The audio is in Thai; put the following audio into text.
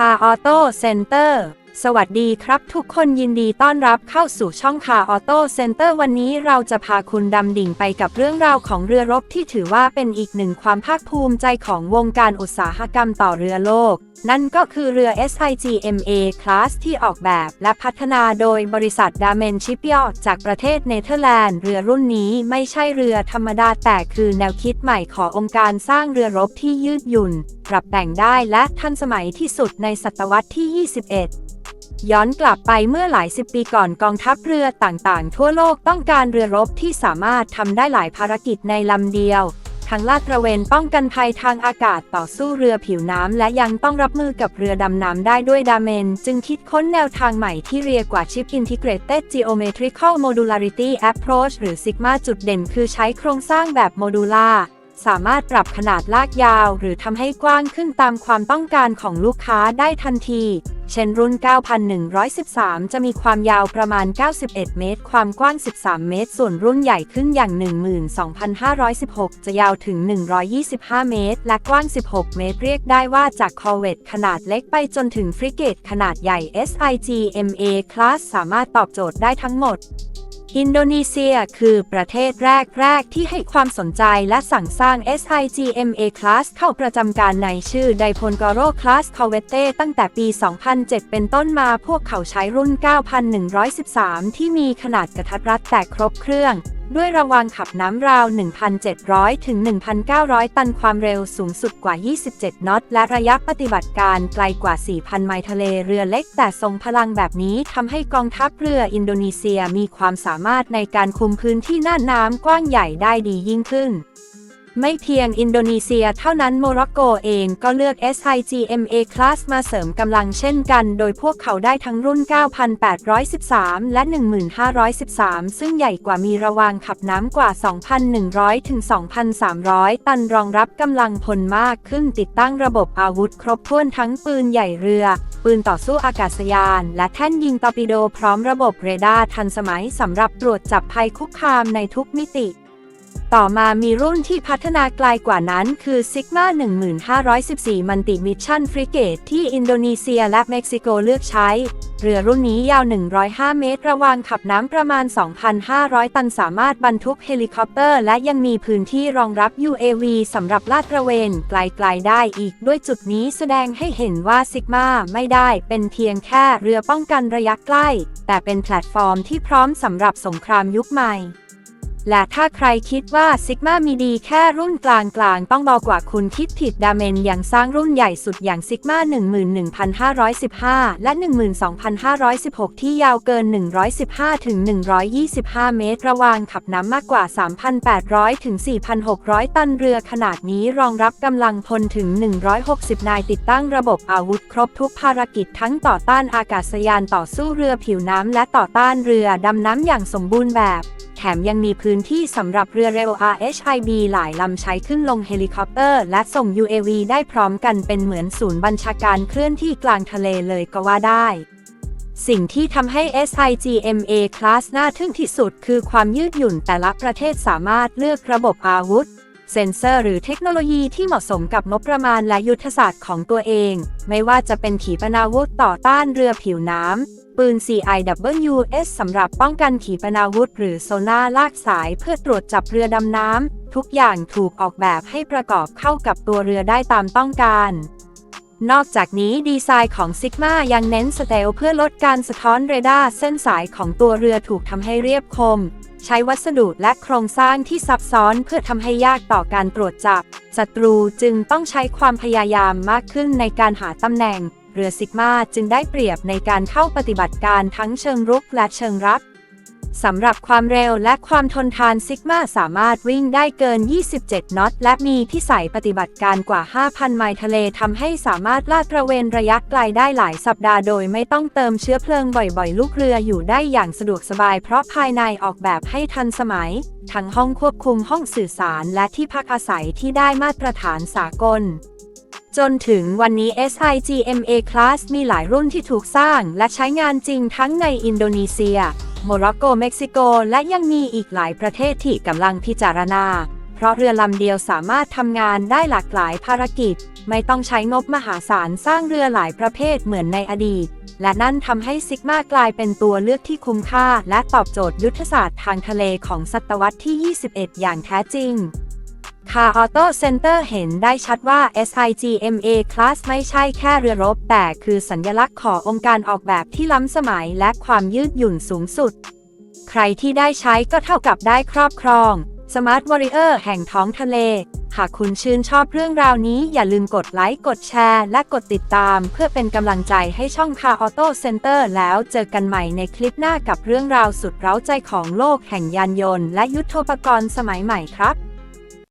คาออโต้เซ็นเตอร์สวัสดีครับทุกคนยินดีต้อนรับเข้าสู่ช่องคาออโต้เซ็นเตอร์วันนี้เราจะพาคุณดำดิ่งไปกับเรื่องราวของเรือรบที่ถือว่าเป็นอีกหนึ่งความภาคภูมิใจของวงการอุตสาหกรรมต่อเรือโลกนั่นก็คือเรือ SIGMA Class ที่ออกแบบและพัฒนาโดยบริษัทดาเมนชิปยอดจากประเทศเนเธอร์แลนด์ เรือรุ่นนี้ไม่ใช่เรือธรรมดาแต่คือแนวคิดใหม่ขององค์การสร้างเรือรบที่ยืดหยุ่น ปรับแต่งได้และทันสมัยที่สุดในศตวรรษที่ 21ย้อนกลับไปเมื่อหลายสิบปีก่อนกองทัพเรือต่างๆ ทั่วโลกต้องการเรือรบที่สามารถทำได้หลายภารกิจในลำเดียว ทั้งลาดตระเวนป้องกันภัยทางอากาศต่อสู้เรือผิวน้ำและยังต้องรับมือกับเรือดำน้ำได้ด้วยดาเมน จึงคิดค้นแนวทางใหม่ที่เรียกว่า Ship Integrated Geometrical Modularity Approach หรือ Sigma จุดเด่นคือใช้โครงสร้างแบบโมดูล่าสามารถปรับขนาดลากยาว หรือทำให้กว้างขึ้นตามความต้องการของลูกค้าได้ทันที เช่นรุ่น 9113 จะมีความยาวประมาณ 91 เมตร ความกว้าง 13 เมตร ส่วนรุ่นใหญ่ขึ้นอย่าง 12,516 จะยาวถึง 125 เมตร และกว้าง 16 เมตร เรียกได้ว่าจากคอเวตขนาดเล็กไปจนถึงฟริเกตขนาดใหญ่ SIGMA Class สามารถตอบโจทย์ได้ทั้งหมด อินโดนีเซียคือประเทศแรก ๆ ที่ให้ความสนใจและสั่งสร้าง SIGMA Class เข้าประจำการในชื่อไดพลกโร Class c o r v e t t e ตั้งแต่ปี 2007 เป็นต้นมาพวกเขาใช้รุ่น 9113 ที่มีขนาดกระทัดรัดแต่ครบเครื่องด้วยระวังขับน้ำราว 1,700 ถึง 1,900 ตันความเร็วสูงสุดกว่า 27 นอต และระยะปฏิบัติการไกลกว่า 4,000 ไมล์ทะเลเรือเล็กแต่ทรงพลังแบบนี้ทำให้กองทัพเรืออินโดนีเซียมีความสามารถในการคุมพื้นที่หน้าน้ำกว้างใหญ่ได้ดียิ่งขึ้น ไม่เพียงอินโดนีเซียเท่านั้นโมร็อกโกเองก็เลือก SIGMA Class มาเสริมกำลังเช่นกัน โดยพวกเขาได้ทั้งรุ่น 9,813 และ 1,513 ซึ่งใหญ่กว่ามีระวางขับน้ำกว่า 2,100 ถึง 2,300 ตันรองรับกำลังพลมากขึ้นติดตั้งระบบอาวุธครบถ้วนทั้งปืนใหญ่เรือ ปืนต่อสู้อากาศยาน และแท่นยิงตอร์ปิโดพร้อมระบบเรดาร์ทันสมัยสำหรับตรวจจับภัยคุกคามในทุกมิติ ต่อมามีรุ่นที่พัฒนาไกลกว่านั้นคือ Sigma 1514 Multi Mission Frigate ที่อินโดนีเซียและเม็กซิโกเลือกใช้ เรือรุ่นนี้ยาว 105 เมตร ระวางขับน้ำประมาณ 2,500 ตันสามารถบรรทุกเฮลิคอปเตอร์ และยังมีพื้นที่รองรับ UAV สำหรับลาดตระเวนไกลๆได้อีก ด้วยจุดนี้แสดงให้เห็นว่า Sigma ไม่ได้เป็นเพียงแค่เรือป้องกันระยะใกล้ แต่เป็นแพลตฟอร์มที่พร้อมสำหรับสงครามยุคใหม่ และถ้าใครคิดว่าซิกมามีดีแค่รุ่นกลางๆ ต้องบอกว่าคุณคิดผิดดาเมนยังสร้างรุ่นใหญ่สุดอย่างซิกมา11,515 และ 12,516 ที่ยาวเกิน 115 ถึง 125 เมตร ระวางขับน้ำมากกว่า 3,800 ถึง 4,600 ตันเรือขนาดนี้รองรับกำลังพลถึง 160 นายติดตั้งระบบอาวุธครบทุกภารกิจทั้งต่อต้านอากาศยานต่อสู้เรือผิวน้ำและต่อต้านเรือดำน้ำอย่างสมบูรณ์แบบ มยังมีพื้นที่สำหรับเรือเร็ว RHIB หลายลำใช้ขึ้นลงเฮลิคอปเตอร์ และส่ง UAV ได้พร้อมกันเป็นเหมือนศูนย์บัญชาการเคลื่อนที่กลางทะเลเลยก็ว่าได้ สิ่งที่ทำให้ SIGMA Class น่าทึ่งที่สุด คือความยืดหยุ่นแต่ละประเทศสามารถเลือกระบบอาวุธเซ็นเซอร์หรือเทคโนโลยีที่เหมาะสมกับงบประมาณและยุทธศาสตร์ของตัวเอง ไม่ว่าจะเป็นขีปนาวุธต่อต้านเรือผิวน้ำ ปืน CIWS สำหรับป้องกันขีปนาวุธ หรือโซน่าลากสายเพื่อตรวจจับเรือดำน้ำ ทุกอย่างถูกออกแบบให้ประกอบเข้ากับตัวเรือได้ตามต้องการ นอกจากนี้ดีไซน์ของ Sigma ยังเน้นสเตลเพื่อลดการสะท้อนเรดาร์เส้นสายของตัวเรือถูกทำให้เรียบคม ใช้วัสดุและโครงสร้างที่ซับซ้อนเพื่อทำให้ยากต่อการตรวจจับศัตรูจึงต้องใช้ความพยายามมากขึ้นในการหาตำแหน่ง เรือซิกมาจึงได้เปรียบในการเข้าปฏิบัติการทั้งเชิงรุกและเชิงรับสำหรับความเร็วและความทนทานซิกมาสามารถวิ่งได้เกิน 27 น็อต และมีพิสัยปฏิบัติการกว่า 5,000 ไมล์ทะเลทำให้สามารถลาดตระเวนระยะไกลได้หลายสัปดาห์โดยไม่ต้องเติมเชื้อเพลิงบ่อยๆ ลูกเรืออยู่ได้อย่างสะดวกสบายเพราะภายในออกแบบให้ทันสมัย ทั้งห้องควบคุมห้องสื่อสารและที่พักอาศัยที่ได้มาตรฐานสากล จนถึงวันนี้ SIGMA Class มีหลายรุ่นที่ถูกสร้างและใช้งานจริงทั้งในอินโดนีเซีย โมร็อกโก เม็กซิโก และยังมีอีกหลายประเทศที่กำลังพิจารณา เพราะเรือลำเดียวสามารถทำงานได้หลากหลายภารกิจ ไม่ต้องใช้งบมหาศาลสร้างเรือหลายประเภทเหมือนในอดีต และนั่นทำให้ซิกมากลายเป็นตัวเลือกที่คุ้มค่า และตอบโจทย์ยุทธศาสตร์ทางทะเลของศตวรรษที่ 21 อย่างแท้จริง คา Auto Center เห็นได้ชัดว่า SIGMA Class ไม่ใช่แค่เรือรบ แต่คือสัญลักษณ์ขององค์การออกแบบที่ล้ำสมัยและความยืดหยุ่นสูงสุด ใครที่ได้ใช้ก็เท่ากับได้ครอบครอง Smart Warrior แห่งท้องทะเล หากคุณชื่นชอบเรื่องราวนี้อย่าลืมกดไลค์ กดแชร์ และกดติดตาม เพื่อเป็นกำลังใจให้ช่องคา Auto Center แล้วเจอกันใหม่ในคลิปหน้ากับเรื่องราวสุดเร้าใจของโลกแห่งยานยนต์ และยุทโธปกรณ์สมัยใหม่ครับ